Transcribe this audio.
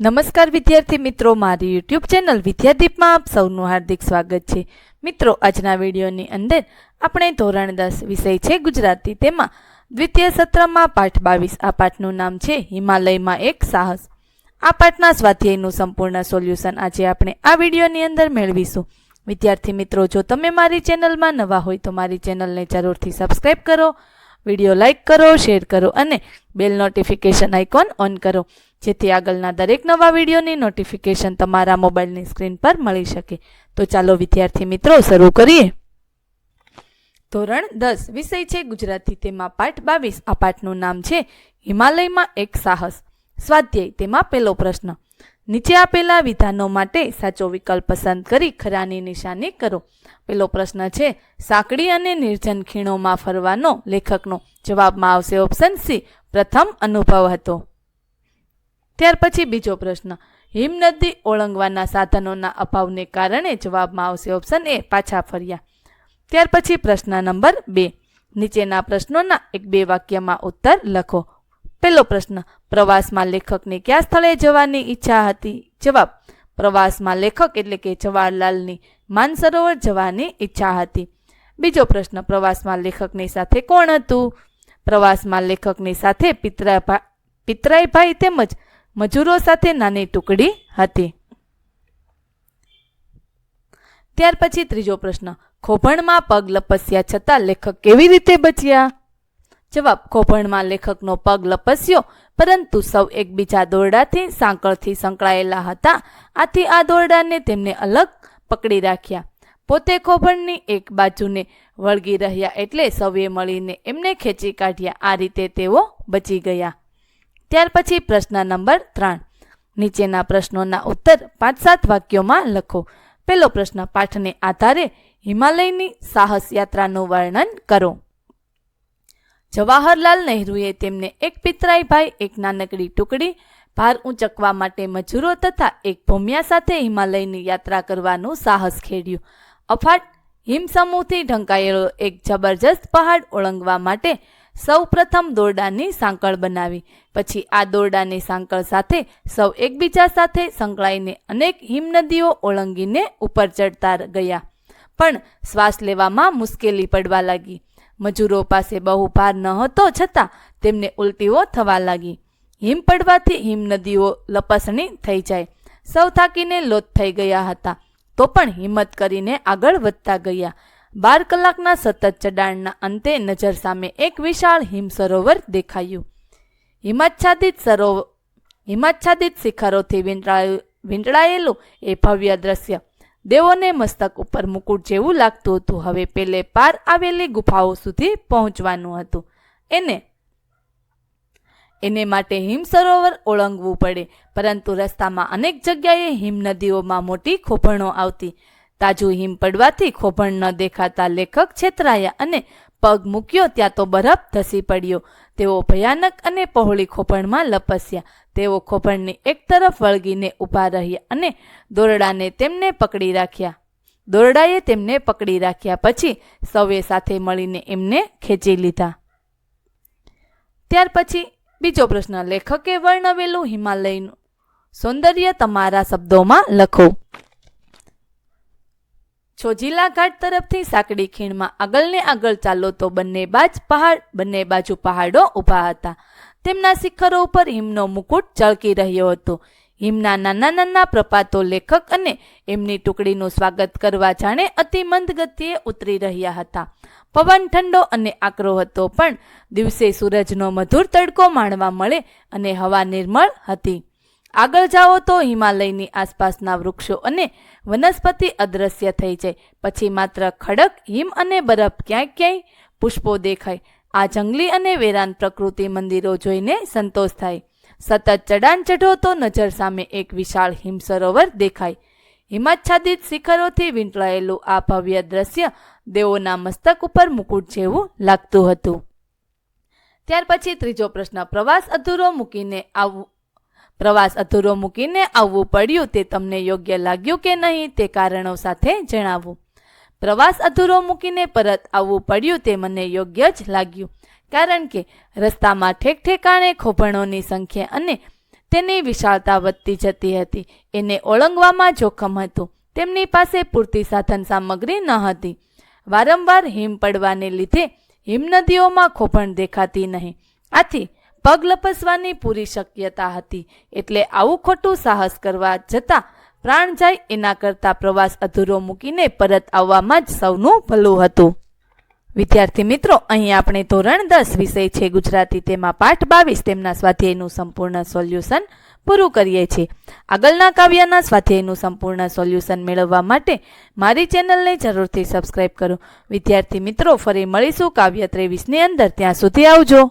નમસ્કાર વિદ્યાર્થી મિત્રો, મારી યુટ્યુબ ચેનલ વિદ્યાદીપમાં આપ સૌનું હાર્દિક સ્વાગત છે. મિત્રો, આજના વિડીયોની અંદર આપણે ધોરણ દસ વિષય છે ગુજરાતી. તેમાં દ્વિતીય સત્રમાં પાઠ બાવીસ. આ પાઠનું નામ છે હિમાલયમાં એક સાહસ. આ પાઠના સ્વાધ્યાયનું સંપૂર્ણ સોલ્યુશન આજે આપણે આ વિડીયોની અંદર મેળવીશું. વિદ્યાર્થી મિત્રો, જો તમે મારી ચેનલમાં નવા હોય તો મારી ચેનલને જરૂરથી સબસ્ક્રાઈબ કરો વીડિયો લાઇક કરો, શેર કરો અને બેલ નોટિફિકેશન આઇકોન ઓન કરો, જેથી આગળના દરેક નવા વિડીયોની નોટિફિકેશન તમારા મોબાઈલની સ્ક્રીન પર મળી શકે. તો ચાલો, વિદ્યાર્થી મિત્રો, શરૂ કરીએ. ધોરણ દસ, વિષય છે ગુજરાતી, તેમાં પાઠ બાવીસ. આ પાઠનું નામ છે હિમાલયમાં એક સાહસ. સ્વાધ્યાય, તેમાં પહેલો પ્રશ્ન. નીચે આપેલા વિધાનો માટે સાચો વિકલ્પ પસંદ કરી ખરાની નિશાની કરો. પેલો પ્રશ્ન છે, સાંકડી અને નિર્જન ખીણોમાં ફરવાનો લેખકનો જવાબમાં આવશે ઓપ્શન સી પ્રથમ અનુભવ હતો. ત્યાર પછી બીજો પ્રશ્ન હિમનદી ઓળંગવાના સાધનોના અભાવને કારણે જવાબમાં આવશે ઓપ્શન એ પાછા ફર્યા. ત્યાર પછી પ્રશ્ન નંબર બે, નીચેના પ્રશ્નોના એક બે વાક્યમાં ઉત્તર લખો. પહેલો પ્રશ્ન, પ્રવાસમાં લેખકને કયા સ્થળે જવાની ઈચ્છા હતી? જવાબ, પ્રવાસમાં લેખક એટલે કે જવાહરલાલની માનસરોવર જવાની ઈચ્છા હતી. બીજો પ્રશ્ન, પ્રવાસમાં લેખકની સાથે કોણ હતું? પ્રવાસમાં લેખકની સાથે પિતરાભા, પિતરાઈભાઈ તેમજ મજૂરો સાથે નાની ટુકડી હતી. ત્યાર પછી ત્રીજો પ્રશ્ન, ખોભણમાં પગ લપસ્યા છતાં લેખક કેવી રીતે બચ્યા? જવાબ ખોભણમાં લેખકનો પગ લપસ્યો, પરંતુ સૌ એકબીજા દોરડાથી સાંકળથી સંકળાયેલા હતા. આથી આ દોરડાને તેમને અલગ પકડી રાખ્યા. પોતે ખોભણની એક બાજુને વળગી રહ્યા એટલે સૌએ મળીને એમને ખેંચી કાઢ્યા. આ રીતે તેઓ બચી ગયા. ત્યાર પછી પ્રશ્ન નંબર ત્રણ. નીચેના પ્રશ્નોના ઉત્તર પાંચ સાત વાક્યોમાં લખો. પહેલો પ્રશ્ન, પાઠને આધારે હિમાલયની સાહસ યાત્રાનું વર્ણન કરો. જવાહરલાલ નહેરુએ તેમને એક પિતરાઈ ભાઈ, એક નાનકડી ટુકડી, ભાર ઊંચકવા માટે મજૂરો તથા એક ભૂમિયા સાથે હિમાલયની યાત્રા કરવાનું સાહસ ખેડ્યું. અફાટ હિમસમૂહથી ઢંકાયેલો એક જબરજસ્ત પહાડ ઓળંગવા માટે સૌ પ્રથમ દોરડાની સાંકળ બનાવી. પછી આ દોરડાની સાંકળ સાથે સૌ એકબીજા સાથે સંકળાઈને અનેક હિમનદીઓ ઓળંગીને ઉપર ચડતા ગયા. પણ શ્વાસ લેવામાં મુશ્કેલી પડવા લાગી. મજૂરો પાસે બહુ ભાર ન હતો છતાં તેમને ઉલટીઓ થવા લાગી. હિમ પડવાથી હિમનદીઓ લપસણી થઈ જાય. સૌ થાકીને લોથ થઈ ગયા હતા. તો પણ હિંમત કરીને આગળ વધતા ગયા. બાર કલાકના સતત ચડાણના અંતે નજર સામે એક વિશાળ હિમ સરોવર દેખાયું. હિમાચ્છાદિત સરોવર હિમાચ્છાદિત શિખરોથી વીંટળાયું વીંટળાયેલું એ ભવ્ય દ્રશ્ય. દેવોને મસ્તક ઉપર મુકુટ જેવું લાગતું હતું. હવે પેલે પાર આવેલી ગુફાઓ સુધી પહોંચવાનું હતું. એને એને માટે હિમ સરોવર ઓળંગવું પડે, પરંતુ રસ્તામાં અનેક જગ્યાએ હિમ નદીઓમાં મોટી ખોભણો આવતી. તાજું હિમ પડવાથી ખોભણ ન દેખાતા લેખક છેતરાયા અને પગ મૂક્યો, ત્યાં તો બરફ ધસી પડ્યો. તેઓ ભયાનક અને પહોળી ખોભણમાં લપસ્યા. તેઓ ખોભણની એક તરફ વળગીને ઊભા રહ્યા અને દોરડાને તેમને પકડી રાખ્યા. દોરડાએ તેમને પકડી રાખ્યા પછી સૌએ સાથે મળીને એમને ખેંચી લીધા. ત્યાર પછી બીજો પ્રશ્ન, લેખકે વર્ણવેલું હિમાલયનું સૌંદર્ય તમારા શબ્દોમાં લખો. છોજીલા ઘાટ તરફથી સાંકડી ખીણમાં આગળને આગળ ચાલો તો બંને બાજ પહાડ, બંને બાજુ પહાડો ઊભા હતા. તેમના શિખરો ઉપર હિમનો મુકુટ ચળકી રહ્યો હતો. હિમના નાના નાના પ્રપાતો લેખક અને એમની ટુકડીનું સ્વાગત કરવા જાણે અતિ મંદ ગતિએ ઉતરી રહ્યા હતા. પવન ઠંડો અને આકરો હતો પણ દિવસે સૂરજનો મધુર તડકો માણવા મળે અને હવા નિર્મળ હતી. આગળ જાઓ તો હિમાલયની આસપાસના વૃક્ષો અને વનસ્પતિ અદ્રશ્ય થઈ જાય પછી માત્ર ખડક, હિમ અને બરફ ક્યાંય ક્યાંય પુષ્પો દેખાય. આ જંગલી અને વેરાન પ્રકૃતિ મંદિરો જોઈને સંતોષ થાય. સતત ચડાણ ચઢો તો નજર સામે એક વિશાળ હિમ સરોવર દેખાય. હિમાચ્છાદિત શિખરોથી વીંટળાયેલું આ ભવ્ય દ્રશ્ય દેવોના મસ્તક ઉપર મુકુટ જેવું લાગતું હતું. ત્યાર પછી ત્રીજો પ્રશ્ન. પ્રવાસ અધૂરો મૂકીને આવવું પ્રવાસ અધૂરો મૂકીને આવવું પડ્યું તે તમને યોગ્ય લાગ્યું કે નહીં તે કારણો સાથે જણાવો. પ્રવાસ અધૂરો મૂકીને પરત આવવું પડ્યું તે મને યોગ્ય જ લાગ્યું, કારણ કે રસ્તામાં ઠેક ઠેકાણે ખોભણોની સંખ્યા અને તેની વિશાળતા વધતી જતી હતી. એને ઓળંગવામાં જોખમ હતું. તેમની પાસે પૂરતી સાધન સામગ્રી ન હતી. વારંવાર હિમ પડવાને લીધે હિમનદીઓમાં ખોભણ દેખાતી નહીં. આથી પગ લપસવાની પૂરી શક્યતા હતી. એટલે આવું ખોટું સાહસ કરવા જતાં પ્રાણ જાય એના કરતા પ્રવાસ અધૂરો મૂકીને પરત આવવામાં જ સૌનું ભલું હતું. વિદ્યાર્થી મિત્રો, અહીં આપણે ધોરણ દસ વિષય છે ગુજરાતી. તેમાં પાઠ બાવીસ તેમના સ્વાધ્યાયનું સંપૂર્ણ સોલ્યુશન પૂરું કરીએ છીએ. આગળના કાવ્યના સ્વાધ્યાયનું સંપૂર્ણ સોલ્યુશન મેળવવા માટે મારી ચેનલને જરૂરથી સબસ્ક્રાઇબ કરો. વિદ્યાર્થી મિત્રો, ફરી મળીશું કાવ્ય ત્રેવીસની અંદર. ત્યાં સુધી આવજો.